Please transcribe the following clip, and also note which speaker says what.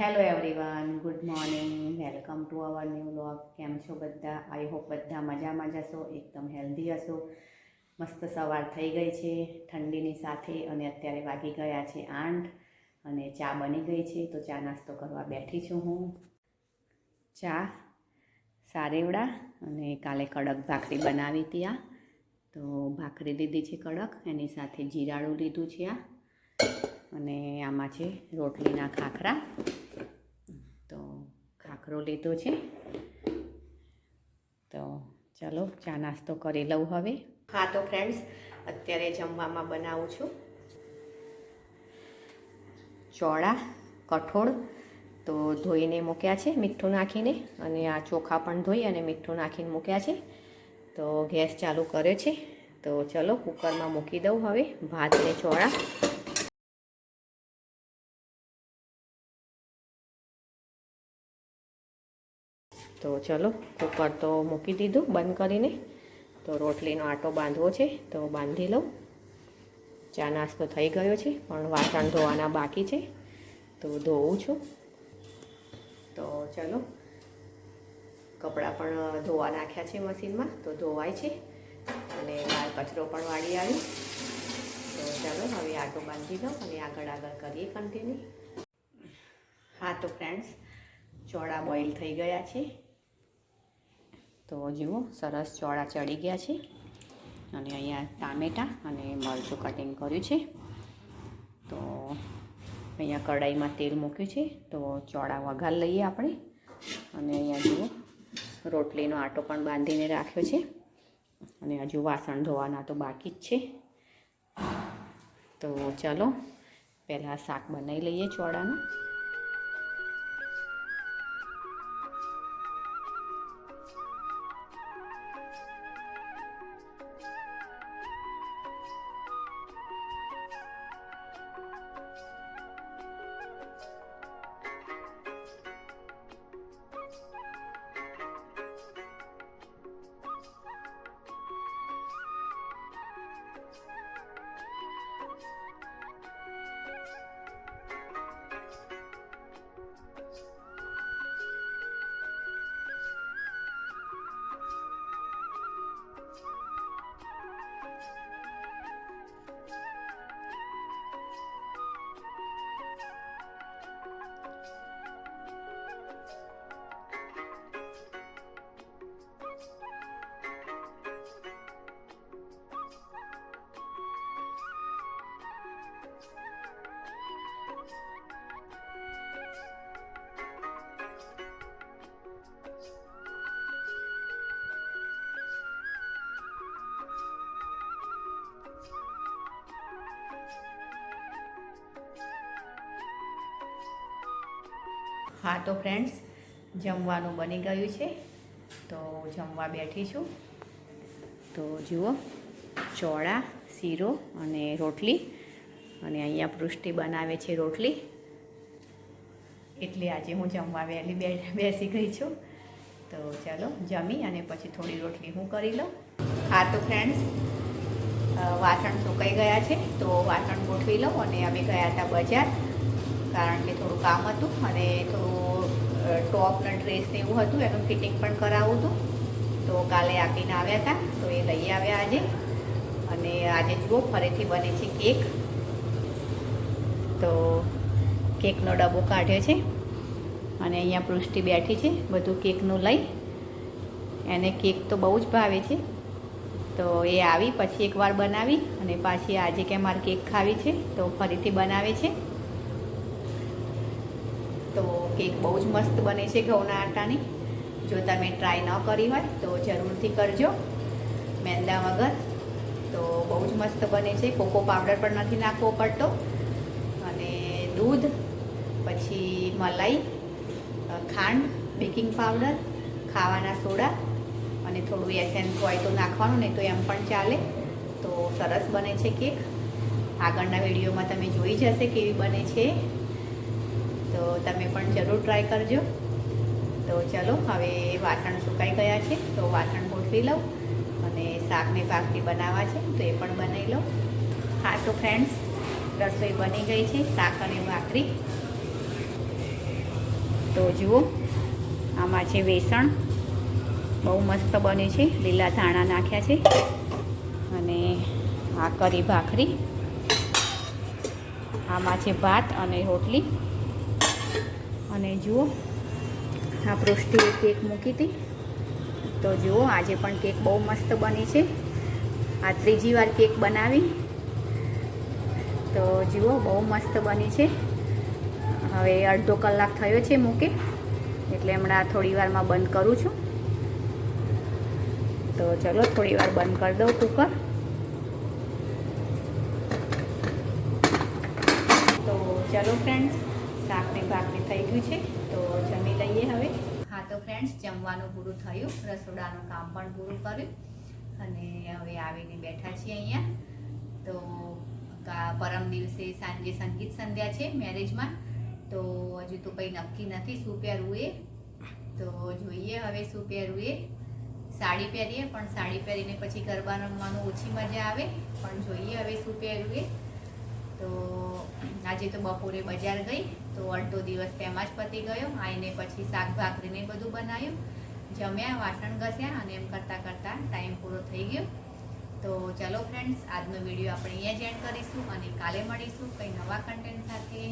Speaker 1: Hello everyone good morning welcome to our new vlog કેમ છો બધા? આઈ હોપ બધા મજામાં જશો એકદમ હેલ્ધી હશો. મસ્ત સવાર થઈ ગઈ છે. ઠંડીની સાથે અને અત્યારે વાગી ગયા છે આઠ અને ચા બની ગઈ છે. તો ચા નાસ્તો કરવા બેઠી છું હું. ચા સારેવડા અને કાલે કડક ભાખરી બનાવી હતી આ. તો ભાખરી લીધી છે કડક. એની સાથે જીરાળું લીધું છે આ. અને આમાં છે રોટલીના ખાખરા. તો ખાખરો લીધો છે. તો ચાલો ચા નાસ્તો કરી લઉં હવે. હા તો ફ્રેન્ડ્સ અત્યારે જમવામાં બનાવું છું. ચોળા કઠોળ તો ધોઈને મૂક્યા છે મીઠું નાખીને. અને આ ચોખા પણ ધોઈ અને મીઠું નાખીને મૂક્યા છે. તો ગેસ ચાલુ કર્યો છે. તો ચલો કુકરમાં મૂકી દઉં હવે. ભાત ને ચોળા. તો ચલો, કુકર તો મૂકી દીધું બંધ કરીને. તો રોટલીનો આટો બાંધવો છે, તો બાંધી લઉં. ચા નાસ્તો થઈ ગયો છે, પણ વાસણ ધોવાના બાકી છે, તો ધોવું છું. તો ચલો, કપડાં પણ ધોવા નાખ્યા છે મશીનમાં, તો ધોવાય છે. અને બહાર કચરો પણ વાળી આવી. તો ચાલો, હવે આટો બાંધી લઉં અને આગળ આગળ કરીએ કન્ટિન્યુ હા તો ફ્રેન્ડ્સ ચોળા બોઇલ થઈ ગયા છે. તો જુઓ, સરસ ચોળા ચડી ગયા છે. અને અહીંયા ટામેટાં અને મરચું કટિંગ કર્યું છે. તો અહીંયા કઢાઈમાં તેલ મૂક્યું છે. તો ચોળા વઘાર લઈએ આપણે. અને અહીંયા જુઓ, રોટલીનો આટો પણ બાંધીને રાખ્યો છે. અને હજુ વાસણ ધોવાના તો બાકી જ છે. તો ચલો, પહેલાં શાક બનાવી લઈએ ચોળાનું. હા, તો ફ્રેન્ડ્સ જમવાનું બની ગયું છે. તો જમવા બેઠી છું. તો જુઓ, ચોળા, શીરો અને રોટલી. અને અહીંયા પૃષ્ટિ બનાવે છે રોટલી. એટલે આજે હું જમવા વહેલી બેસી ગઈ છું. તો ચાલો, જમી અને પછી થોડી રોટલી હું કરી લઉં. હા, તો ફ્રેન્ડ્સ વાસણ સુકાઈ ગયા છે. તો વાસણ ગોઠવી લઉં અને અમે ગયા હતા બજાર. કારણ કે થોડું કામ હતું અને થોડું ટોપ ને ડ્રેસ ને એવું હતું, એનું ફિટિંગ પણ કરાવવું હતું. તો કાલે આપીને આવ્યા હતા, તો એ લઈ આવ્યા આજે. અને આજે જુઓ ફરીથી બને છે કેક. તો કેકનો ડબ્બો કાઢ્યો છે. અને અહીંયા પૃષ્ટિ બેઠી છે, બધું કેકનું લઈ. એને કેક તો બહુ જ ભાવે છે. તો એ આવી, પછી એકવાર બનાવી અને પાછી આજે કે મારે કેક ખાવી છે, તો ફરીથી બનાવે છે. કેક બહુ જ મસ્ત બને છે ઘઉંના આટાની. જો તમે ટ્રાય ન કરી હોય તો જરૂરથી કરજો. મેંદા વગર તો બહુ જ મસ્ત બને છે. કોકો પાવડર પણ નથી નાખવો પડતો. અને દૂધ, પછી મલાઈ ખાંડ, બેકિંગ પાવડર, ખાવાના સોડા અને થોડું એસેન્સ હોય તો નાખવાનું, નહીં તો એમ પણ ચાલે. તો સરસ બને છે કેક. આગળના વિડીયોમાં તમે જોઈ જશે કેવી બને છે. તો તમે પણ જરૂર ટ્રાય કરજો. તો ચલો, હવે વાસણ સુકાઈ ગયા છે, તો વાસણ ગોઠવી લઉં અને શાકને ભાખરી બનાવવા છે, તો એ પણ બનાવી લઉં. હા, તો ફ્રેન્ડ્સ રસોઈ બની ગઈ છે, શાક અને ભાખરી.
Speaker 2: તો જુઓ, આમાં છે વેસણ બહુ મસ્ત બન્યું છે, લીલા ધાણા નાખ્યા છે અને આ કરી ભાખરી. આમાં છે ભાત અને રોટલી. અને જુઓ, આ પૃષ્ઠિએ કેક મૂકી હતી. તો જુઓ, આજે પણ કેક બહુ મસ્ત બની છે. આ ત્રીજી વાર કેક બનાવી. તો જુઓ, બહુ મસ્ત બની છે. હવે અડધો કલાક થયો છે મૂકે, એટલે હમણાં થોડી વારમાં બંધ કરું છું. તો ચલો, થોડી વાર બંધ કરી દઉં કુકર. તો ચલો ફ્રેન્ડ્સ શાકની ભાખરી થઈ ગયું છે, તો જમી લઈએ હવે. હા, તો ફ્રેન્ડ્સ જમવાનું પૂરું થયું. રસોડાનું કામ પણ પૂરું કર્યું. અને હવે આવીને બેઠા છીએ અહીંયા. તો પરમ દિવસે સાંજે સંગીત સંધ્યા છે મેરેજમાં તો હજુ તો કંઈ નક્કી નથી શું પહેરવું એ. તો જોઈએ હવે શું પહેરવું એ. સાડી પહેરીએ, પણ સાડી પહેરીને પછી ગરબા રમવાનું ઓછી મજા આવે. પણ જોઈએ હવે શું પહેરવું એ. તો આજે તો બપોરે બજાર ગઈ, તો અડધો દિવસ તેમાં જ પતી ગયો. આવીને પછી શાક ભાખરીને બધું બનાવ્યું. જમ્યા, વાસણ ઘસ્યા અને એમ કરતાં કરતાં ટાઈમ પૂરો થઈ ગયો. તો ચાલો ફ્રેન્ડ્સ આજનો વીડિયો આપણે અહીંયા જ એન્ડ કરીશું અને કાલે મળીશું કંઈ નવા કન્ટેન્ટ સાથે.